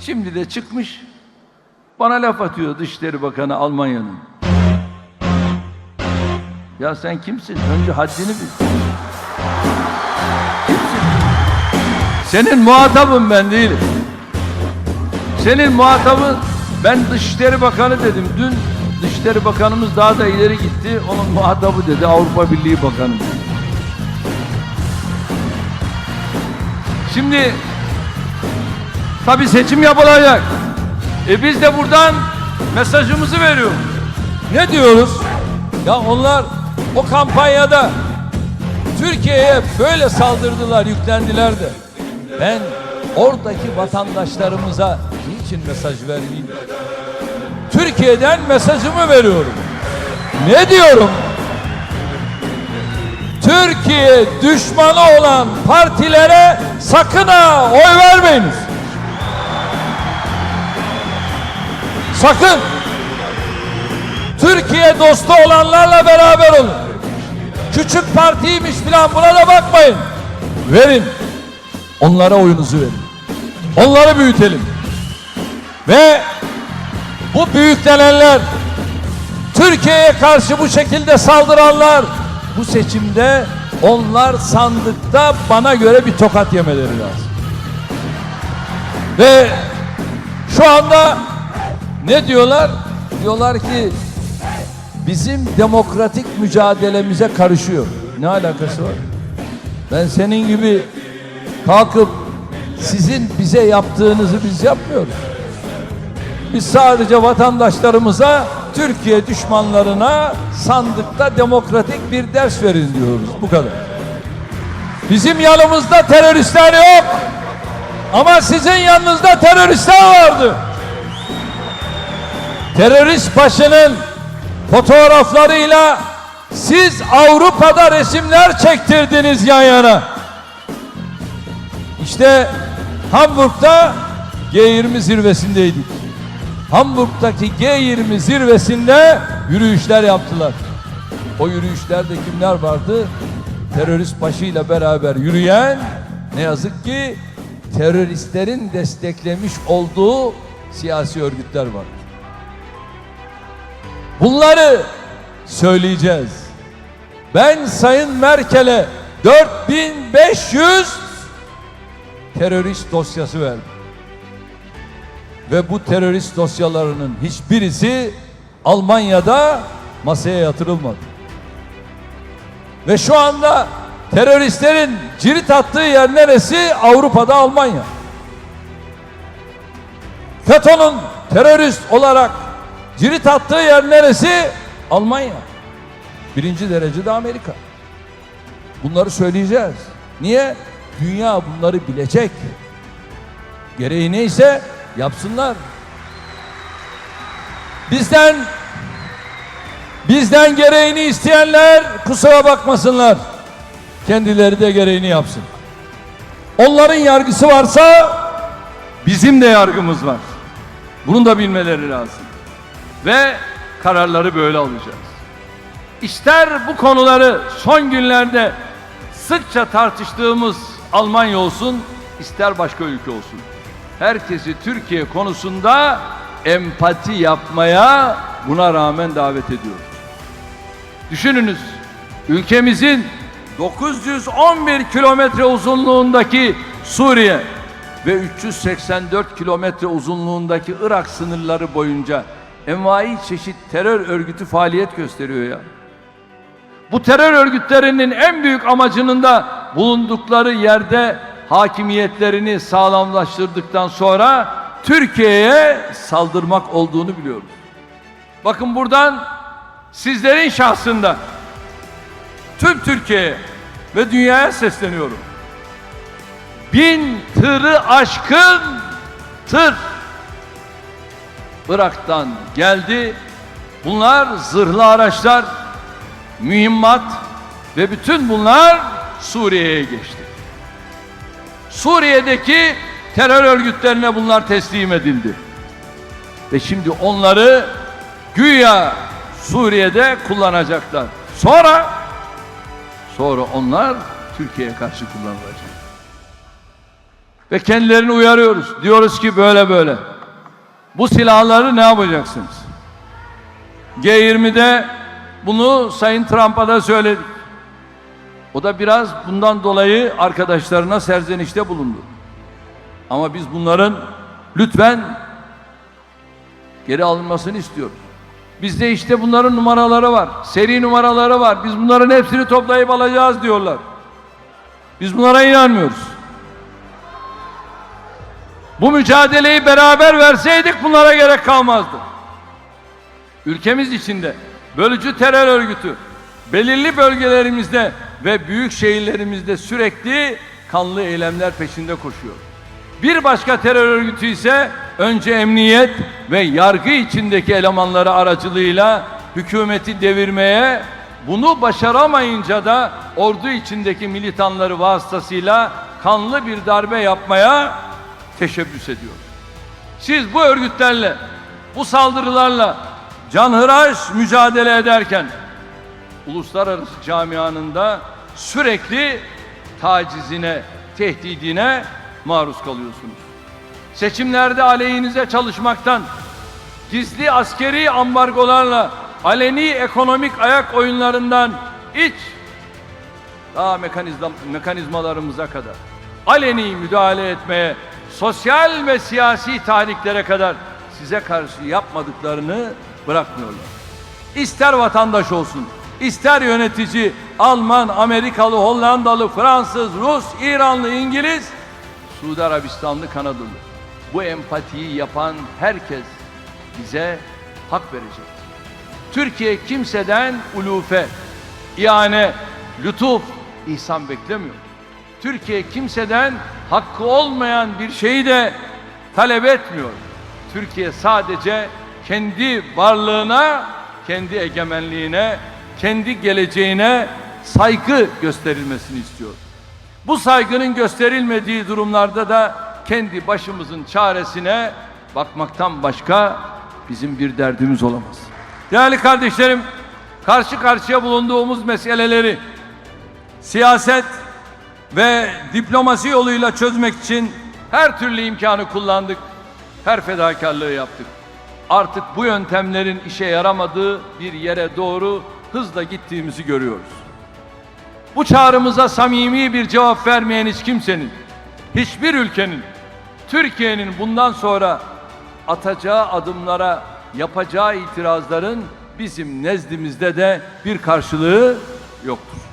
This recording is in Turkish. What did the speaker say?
Şimdi de çıkmış bana laf atıyor Dışişleri Bakanı Almanya'nın. Ya sen kimsin? Önce haddini bil. Kimsin? Senin muhatabın ben değilim. Senin muhatabın ben Dışişleri Bakanı dedim. Dün Dışişleri Bakanımız daha da ileri gitti. Onun muhatabı dedi Avrupa Birliği Bakanı. dedi. Şimdi tabi seçim yapılacak. E biz de buradan mesajımızı veriyoruz. Ne diyoruz? Ya onlar o kampanyada Türkiye'ye böyle saldırdılar, yüklendiler de. Ben oradaki vatandaşlarımıza niçin mesaj vermeyeyim? Türkiye'den mesajımı veriyorum. Ne diyorum? Türkiye düşmanı olan partilere sakın ha oy vermeyiniz. Sakın. Türkiye dostu olanlarla beraber olun. Küçük partiymiş falan buna da bakmayın. Verin. Onlara oyunuzu verin. Onları büyütelim. Ve bu büyüklenenler Türkiye'ye karşı bu şekilde saldıranlar bu seçimde onlar sandıkta bana göre bir tokat yemeleri lazım. Ve şu anda ne diyorlar? Diyorlar ki bizim demokratik mücadelemize karışıyor. Ne alakası var? Ben senin gibi kalkıp sizin bize yaptığınızı biz yapmıyoruz. Biz sadece vatandaşlarımıza Türkiye düşmanlarına sandıkta demokratik bir ders verin diyoruz. Bu kadar. Bizim yanımızda teröristler yok. Ama sizin yanınızda teröristler vardı. Terörist başının fotoğraflarıyla siz Avrupa'da resimler çektirdiniz yan yana. İşte Hamburg'da G20 zirvesindeydik. Hamburg'daki G20 zirvesinde yürüyüşler yaptılar. O yürüyüşlerde kimler vardı? Terörist başıyla beraber yürüyen ne yazık ki teröristlerin desteklemiş olduğu siyasi örgütler var. Bunları söyleyeceğiz. Ben Sayın Merkel'e 4500 terörist dosyası verdim. Ve bu terörist dosyalarının hiçbirisi Almanya'da masaya yatırılmadı. Ve şu anda teröristlerin cirit attığı yer neresi? Avrupa'da Almanya. FETÖ'nün terörist olarak cirit attığı yer neresi? Almanya. Birinci derecede Amerika. Bunları söyleyeceğiz. Niye? Dünya bunları bilecek. Gereği neyse yapsınlar. Bizden bizden gereğini isteyenler kusura bakmasınlar. Kendileri de gereğini yapsın. Onların yargısı varsa Bizim de yargımız var. Bunu da bilmeleri lazım. Ve kararları böyle alacağız. İster bu konuları son günlerde sıkça tartıştığımız Almanya olsun, ister başka ülke olsun. Herkesi Türkiye konusunda empati yapmaya buna rağmen davet ediyoruz. Düşününüz, ülkemizin 911 kilometre uzunluğundaki Suriye ve 384 kilometre uzunluğundaki Irak sınırları boyunca envai çeşit terör örgütü faaliyet gösteriyor ya. Bu terör örgütlerinin en büyük amacının da bulundukları yerde hakimiyetlerini sağlamlaştırdıktan sonra Türkiye'ye saldırmak olduğunu biliyoruz. Bakın buradan sizlerin şahsında tüm Türkiye'ye ve dünyaya sesleniyorum. Bin tırı aşkın tır Irak'tan geldi. Bunlar zırhlı araçlar, mühimmat ve bütün bunlar Suriye'ye geçti. Suriye'deki terör örgütlerine bunlar teslim edildi. Ve şimdi onları güya Suriye'de kullanacaklar. Sonra sonra onlar Türkiye'ye karşı kullanılacak. Ve kendilerini uyarıyoruz. Diyoruz ki böyle böyle. Bu silahları ne yapacaksınız? G20'de bunu Sayın Trump'a da söyledik. O da biraz bundan dolayı arkadaşlarına serzenişte bulundu. Ama biz bunların lütfen geri alınmasını istiyoruz. Bizde işte bunların numaraları var. Seri numaraları var. Biz bunların hepsini toplayıp alacağız diyorlar. Biz bunlara inanmıyoruz. Bu mücadeleyi beraber verseydik bunlara gerek kalmazdı. Ülkemiz içinde bölücü terör örgütü belirli bölgelerimizde ve büyük şehirlerimizde sürekli kanlı eylemler peşinde koşuyor. Bir başka terör örgütü ise önce emniyet ve yargı içindeki elemanları aracılığıyla hükümeti devirmeye, bunu başaramayınca da ordu içindeki militanları vasıtasıyla kanlı bir darbe yapmaya teşebbüs ediyor. Siz bu örgütlerle, bu saldırılarla canhıraş mücadele ederken uluslararası camianın da sürekli tacizine, tehdidine maruz kalıyorsunuz. Seçimlerde aleyhinize çalışmaktan, gizli askeri ambargolarla, aleni ekonomik ayak oyunlarından iç daha mekanizma, mekanizmalarımıza kadar aleni müdahale etmeye, sosyal ve siyasi tahriklere kadar size karşı yapmadıklarını bırakmıyorlar. İster vatandaş olsun, ister yönetici, Alman, Amerikalı, Hollandalı, Fransız, Rus, İranlı, İngiliz, Suudi Arabistanlı, Kanadalı. Bu empatiyi yapan herkes bize hak verecek. Türkiye kimseden ulufe, ihane, lütuf, ihsan beklemiyor. Türkiye kimseden hakkı olmayan bir şeyi de talep etmiyor. Türkiye sadece kendi varlığına, kendi egemenliğine, kendi geleceğine saygı gösterilmesini istiyor. Bu saygının gösterilmediği durumlarda da kendi başımızın çaresine bakmaktan başka bizim bir derdimiz olamaz. Değerli kardeşlerim, karşı karşıya bulunduğumuz meseleleri siyaset ve diplomasi yoluyla çözmek için her türlü imkanı kullandık. Her fedakarlığı yaptık. Artık bu yöntemlerin işe yaramadığı bir yere doğru hızla gittiğimizi görüyoruz. Bu çağrımıza samimi bir cevap vermeyen hiç kimsenin, hiçbir ülkenin, Türkiye'nin bundan sonra atacağı adımlara, yapacağı itirazların bizim nezdimizde de bir karşılığı yoktur.